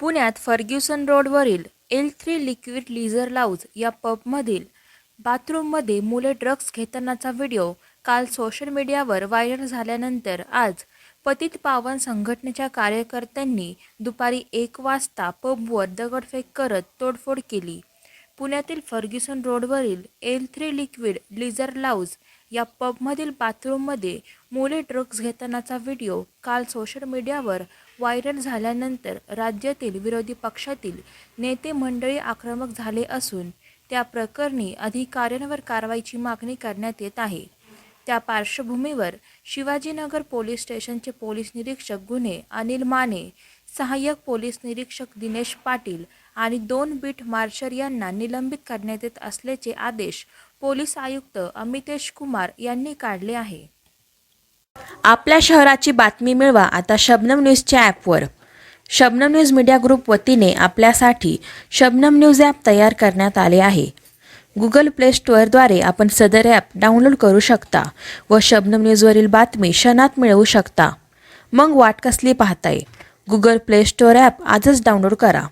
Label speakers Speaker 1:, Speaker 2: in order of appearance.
Speaker 1: पुण्यात फर्ग्युसन रोडवरील L three liquid leisure lounge या पबमधील बाथरूममध्ये मुले ड्रग्ज घेतानाचा व्हिडिओ काल सोशल मीडियावर व्हायरल झाल्यानंतर आज पतित पावन संघटनेच्या कार्यकर्त्यांनी दुपारी एक वाजता पबवर दगडफेक करत तोडफोड केली. पुण्यातील फर्ग्युसन रोडवरील L three liquid leisure lounge या पबमधील बाथरूममध्ये मुले ड्रग्ज घेतानाचा व्हिडिओ काल सोशल मीडियावर व्हायरल झाल्यानंतर राज्यातील विरोधी पक्षातील नेते मंडळी आक्रमक झाले असून त्या प्रकरणी अधिकाऱ्यांवर कारवाईची मागणी करण्यात येत आहे. त्या पार्श्वभूमीवर शिवाजीनगर पोलीस स्टेशनचे पोलीस निरीक्षक गुन्हे अनिल माने सहाय्यक पोलीस निरीक्षक दिनेश पाटील आणि दोन बीट मार्शल यांना निलंबित करण्यात येत असल्याचे आदेश पोलीस आयुक्त अमितेश कुमार यांनी काढले आहे. आपल्या शहराची बातमी मिळवा आता शबनम न्यूजच्या ॲपवर. शबनम न्यूज मीडिया ग्रुप वतीने आपल्यासाठी शबनम न्यूज ॲप तयार करण्यात आले आहे. गुगल प्ले स्टोअरद्वारे आपण सदर ॲप डाउनलोड करू शकता व शबनम न्यूजवरील बातमी क्षणात मिळवू शकता. मग वाट कसली पाहताय? गुगल प्ले स्टोअर ॲप आजच डाउनलोड करा.